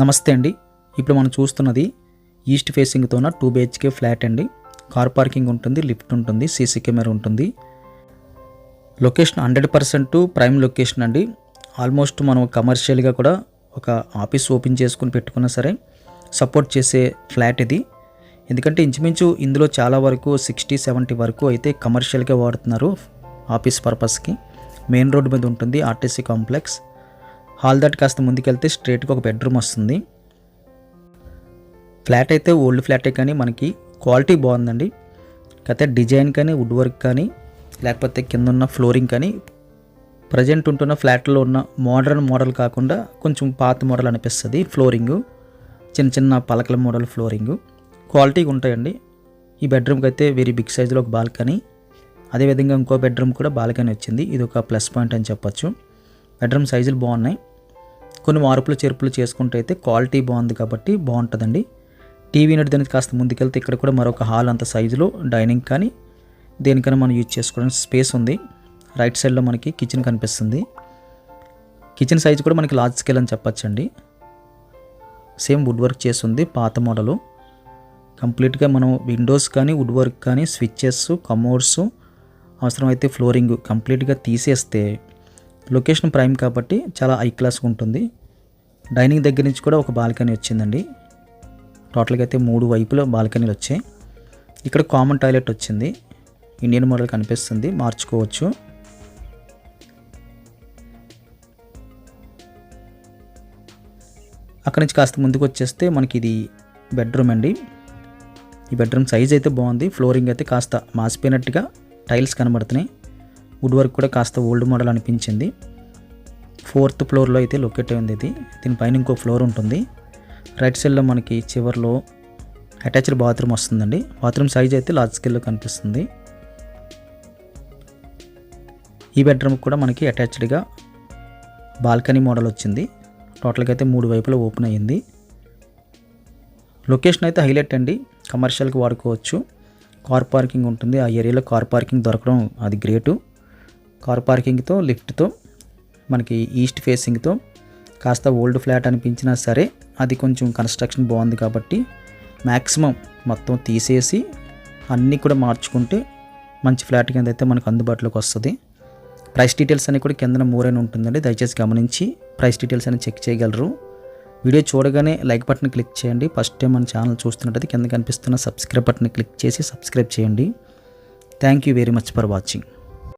నమస్తే అండి. ఇప్పుడు మనం చూస్తున్నది ఈస్ట్ ఫేసింగ్తో ఉన్న టూ బిహెచ్కే ఫ్లాట్ అండి. కార్ పార్కింగ్ ఉంటుంది లిఫ్ట్ ఉంటుంది సీసీ కెమెరా ఉంటుంది. Location hundred percent prime location అండి. ఆల్మోస్ట్ మనం కమర్షియల్గా కూడా ఒక ఆఫీస్ ఓపెన్ చేసుకుని పెట్టుకున్నా సరే సపోర్ట్ చేసే ఫ్లాట్ ఇది. ఎందుకంటే ఇంచుమించు ఇందులో చాలా వరకు సిక్స్టీ సెవెంటీ వరకు అయితే కమర్షియల్గా వాడుతున్నారు ఆఫీస్ పర్పస్కి. మెయిన్ రోడ్ మీద ఉంటుంది ఆర్టీసీ కాంప్లెక్స్. హాల్ దట్ కాస్త ముందుకెళ్తే స్ట్రేట్గా ఒక బెడ్రూమ్ వస్తుంది. ఫ్లాట్ అయితే ఓల్డ్ ఫ్లాటే కానీ మనకి క్వాలిటీ బాగుందండి. కాకపోతే డిజైన్ కానీ వుడ్ వర్క్ కానీ లేకపోతే కింద ఉన్న ఫ్లోరింగ్ కానీ ప్రజెంట్ ఉంటున్న ఫ్లాట్లో ఉన్న మోడర్న్ మోడల్ కాకుండా కొంచెం పాత మోడల్ అనిపిస్తుంది ఫ్లోరింగు. చిన్న చిన్న పలకల మోడల్ ఫ్లోరింగు. క్వాలిటీగా ఉంటాయండి. ఈ బెడ్రూమ్కి అయితే వెరీ బిగ్ సైజులో ఒక బాల్కనీ. అదేవిధంగా ఇంకో బెడ్రూమ్ కూడా బాల్కనీ వచ్చింది. ఇది ఒక ప్లస్ పాయింట్ అని చెప్పొచ్చు. బెడ్రూమ్ సైజులు బాగున్నాయి. కొన్ని మార్పులు చేర్పులు చేసుకుంటే అయితే క్వాలిటీ బాగుంది కాబట్టి బాగుంటుందండి. టీవీ యూనిట్ దానికి కాస్త ముందుకెళ్తే ఇక్కడ కూడా మరొక హాల్ అంత సైజులో డైనింగ్ కానీ దేనికైనా మనం యూజ్ చేసుకోవడానికి స్పేస్ ఉంది. రైట్ సైడ్లో మనకి కిచెన్ కనిపిస్తుంది. కిచెన్ సైజ్ కూడా మనకి లార్జ్ స్కేల్ అని చెప్పచ్చండి. సేమ్ వుడ్ వర్క్ చేసి ఉంది పాత మోడలు. కంప్లీట్గా మనం విండోస్ కానీ వుడ్ వర్క్ కానీ స్విచ్చెస్ కమోడ్స్ అవసరమైతే ఫ్లోరింగ్ కంప్లీట్గా తీసేస్తే లొకేషన్ ప్రైమ్ కాబట్టి చాలా హై క్లాస్గా ఉంటుంది. డైనింగ్ దగ్గర నుంచి కూడా ఒక బాల్కనీ వచ్చిందండి. టోటల్గా అయితే మూడు వైపులో బాల్కనీలు వచ్చాయి. ఇక్కడ కామన్ టాయిలెట్ వచ్చింది. ఇండియన్ మోడల్ కనిపిస్తుంది. మార్చుకోవచ్చు. అక్కడి నుంచి కాస్త ముందుకు వచ్చేస్తే మనకి ఇది బెడ్రూమ్ అండి. ఈ బెడ్రూమ్ సైజ్ అయితే బాగుంది. ఫ్లోరింగ్ అయితే కాస్త మాసిపోయినట్టుగా టైల్స్ కనబడుతున్నాయి. వుడ్ వర్క్ కూడా కాస్త ఓల్డ్ మోడల్ అనిపించింది. ఫోర్త్ ఫ్లోర్లో అయితే లొకేట్ అయింది ఇది. దీనిపైన ఇంకో ఫ్లోర్ ఉంటుంది. రైట్ సైడ్లో మనకి చివర్లో అటాచ్డ్ బాత్రూమ్ వస్తుందండి. బాత్రూమ్ సైజ్ అయితే లార్జ్ స్కేల్లో కనిపిస్తుంది. ఈ బెడ్రూమ్ కూడా మనకి అటాచ్డ్గా బాల్కనీ మోడల్ వచ్చింది. టోటల్గా అయితే మూడు వైపులా ఓపెన్ అయ్యింది. లొకేషన్ అయితే హైలైట్ అండి. కమర్షియల్కి వాడుకోవచ్చు. కార్ పార్కింగ్ ఉంటుంది. ఆ ఏరియాలో కార్ పార్కింగ్ దొరకడం అది గ్రేటు. కార్ పార్కింగ్తో లిఫ్ట్తో మనకి ఈస్ట్ ఫేసింగ్తో కాస్త ఓల్డ్ ఫ్లాట్ అనిపించినా సరే అది కొంచెం కన్స్ట్రక్షన్ బాగుంది కాబట్టి మ్యాక్సిమం మొత్తం తీసేసి అన్నీ కూడా మార్చుకుంటే మంచి ఫ్లాట్ కింద అయితే మనకు అందుబాటులోకి వస్తుంది. ప్రైస్ డీటెయిల్స్ అన్ని కూడా కింద మూరైన ఉంటుందండి. దయచేసి గమనించి ప్రైస్ డీటెయిల్స్ అని చెక్ చేయగలరు. వీడియో చూడగానే లైక్ బటన్ క్లిక్ చేయండి. ఫస్ట్ టైం మన ఛానల్ చూస్తున్నట్టయితే కింద కనిపిస్తున్న సబ్స్క్రైబ్ బటన్ క్లిక్ చేసి సబ్స్క్రైబ్ చేయండి. Thank you very much for watching.